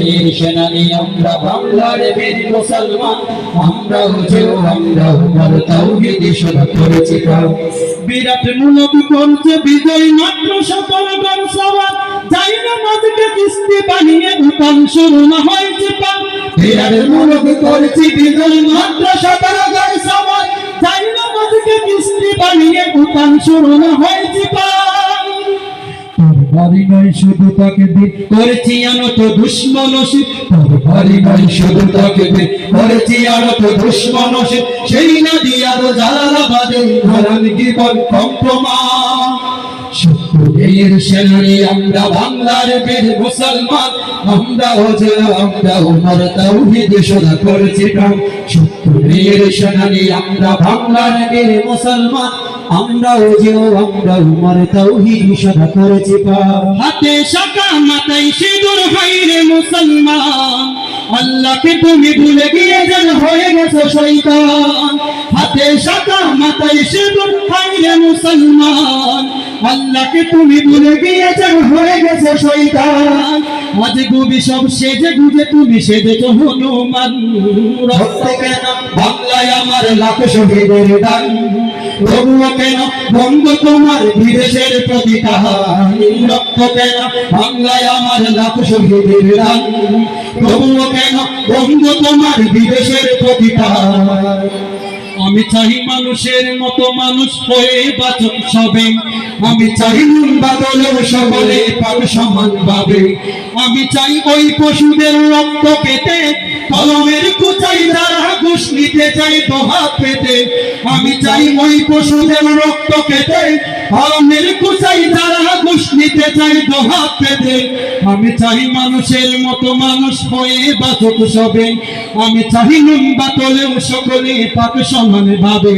বীর সেনানি বিরাট মূলক করছে বিজয় মাত্র সফল সবার। যাই না মাঝকে কিস্তি বানিয়ে উপান শুরু না হয়েছে পান বিরাট মূলক করছি বিজয় মাত্র সতেরো গড় সবার। যাই কিস্তি বানিয়ে উপান শুরু না হয়েছে বাড়ি নয় শুধু তাকে করেছি আনত ভাই শুধু তাকে করেছি আর তো সেই না দিয়া জালালাবাদে ধরান জীবন সেনানি, আমরা বাংলার বীর মুসলমান। আমরা আমরা বাংলার বীর মুসলমান। আমরা ওজে আমরা উমর তাওহীদ সদা করেছি প্রাণ হাতে শাখা মাথায় সিঁদুর হাইরে মুসলমান। আল্লাহকে তুমি ভুলে গিয়ে যেন হয়ে গেছো শৈতান হাতে শাখা মাথায় সিঁদুর হাইরে মুসলমান। আল্লাহকে তুমি ভুলে গিয়ে যেন হয়ে গেছো শৈতান আজ গুবি সব সেজে গুজে তুমি সেজেছো হনুমান। রক্ত কেন বাংলায় আমার লাখ শহীদের দান তবুও কেন বঙ্গ তোমার বিদেশের রক্ত কেন বাংলায় আমার লাখ শহীদের দান তবুও কেন বঙ্গ তোমার বিদেশের প্রতি কাহানি আমি চাই মানুষের মতো মানুষ হয়ে বাচক সবে। আমি চাই নুন বাদলেও সকলে পাবে সমান ভাবে। আমি চাই ওই পশুদের রক্ত পেতে কলমের কুচাই দ্বারা ঘুষ নিতে চাই তো হাত পেতে। আমি চাই ওই পশুদের রক্ত পেতে কলমের কুচাই দ্বারা চাই তো পেতে আমি চাই মানুষের মতো মানুষ হয়ে বাচক সবে। আমি চাই নুন বাতলেও সকলে পাক সমানে ভাবে।